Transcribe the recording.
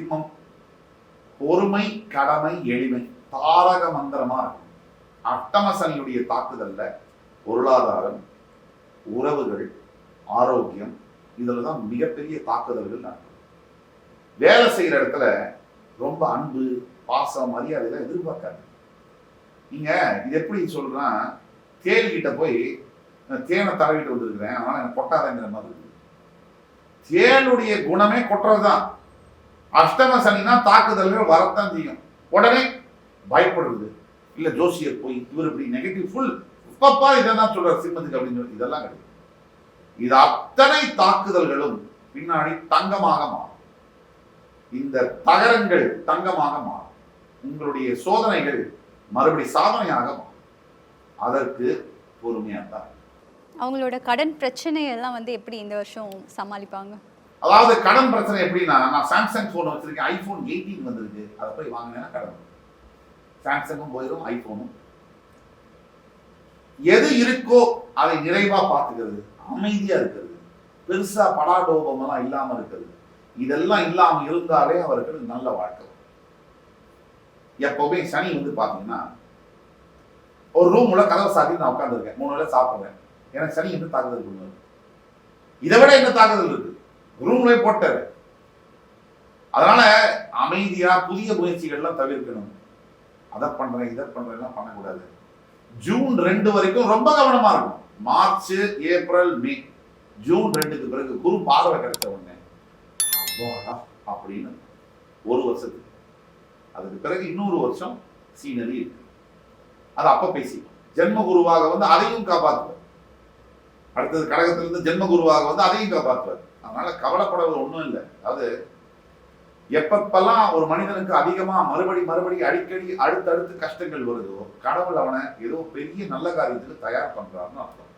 சிம்மம். பொறுமை கடமை எளிமை தாரக மந்திரமா இருக்கும். அட்டமசனியுடைய தாக்குதல்ல பொருளாதாரம் உறவுகள் ஆரோக்கியம் இதுல தான் மிகப்பெரிய தாக்குதல்கள் நடக்கும். வேலை செய்யற இடத்துல ரொம்ப அன்பு பாசம் மரியாதையெல்லாம் எதிர்பார்க்காது. நீங்க இது எப்படி சொல்றா தேல் கிட்ட போய் நான் தேனை தடவிட்டு வந்திருக்கிறேன் அதனால எனக்கு கொட்டாதங்கிற மாதிரி இருக்குது தேளுடைய குணமே கொட்டுறதுதான். அஷ்டம சனினா தாக்குதல்கள் வரத்தான் செய்யும். உடனே பயப்படுவது. இல்ல ஜோசியர் போய் இவர் இப்படி நெகட்டிவ் ஃபுல் இப்பப்பா இதான் சொல்றாரு சிம்மத்துக்கு அப்படின்னு சொல்லி. இதெல்லாம் கிடையாது. இது அத்தனை தாக்குதல்களும் பின்னாடி தங்கமாக மாறும். இந்த தகரங்கள் தங்கமாக மாறும். உங்களுடைய சோதனைகள் மறுபடி சாதனையாக மாறும். அதற்கு பொறுமையாக தான் அவங்களோட கடன் பிரச்சனை எல்லாம் வந்து எப்படி இந்த வருஷம் சமாளிப்பாங்க? அதாவது கடன் பிரச்சனை எப்படின்னா நான் சாம்சங் ஃபோன் வச்சிருக்கேன் ஐஃபோன் எயிட்டீன் வந்திருக்கு. அதை போய் வாங்கினேன்னா கடன். சாம்சங்கும் போயிடும் ஐபோனும். எது இருக்கோ அதை நிறைவா பார்த்துக்கிறது. அமைதியா இருக்கிறது. பெருசா படாடோபமெல்லாம் இல்லாம இருக்கிறது. இதெல்லாம் இல்லாம இருந்தாலே அவருக்கு நல்ல வாழ்க்கை. எப்பவுமே சனி வந்து பாத்தீங்கன்னா ஒரு ரூம்ல கதவை சாத்தி நான் உட்காந்துருக்கேன் மூணு வேளை சாப்பிடுறேன் எனக்கு சனி என்ன தாக்குதல் பண்ணுவாரு இதை விட என்ன தாக்குதல் இருக்கு. ரூம்ல போட்டாரு. அதனால அமைதியா புதிய முயற்சிகள்லாம் தவிர்க்கணும். அதை பண்றேன் இதை பண்றேன் பண்ணக்கூடாது. ஜூன் ரெண்டு வரைக்கும் ரொம்ப கவனமா இருக்கும். March April May. ஜூன் ரெண்டுக்கு பிறகு குரு பார்வை கிடைச்ச உடனே அப்படின்னு ஒரு வருஷத்துக்கு. அதுக்கு பிறகு இன்னொரு வருஷம் சீனரி இருக்கு. அது அப்ப பேசிப்போம் ஜென்ம குருவாக வந்து அதையும் காப்பாற்றுவார். அடுத்தது கடகத்திலிருந்து ஜென்ம குருவாக வந்து அதையும் காப்பாற்றுவார். அதனால கவலைப்படுவது ஒண்ணும் இல்லை. அது எப்பப்பெல்லாம் ஒரு மனிதனுக்கு அதிகமா மறுபடி மறுபடி அடிக்கடி அடுத்தடுத்து கஷ்டங்கள் வருதோ கடவுள் அவனை ஏதோ பெரிய நல்ல காரியத்துக்கு தயார் பண்றாருன்னு அர்த்தம்.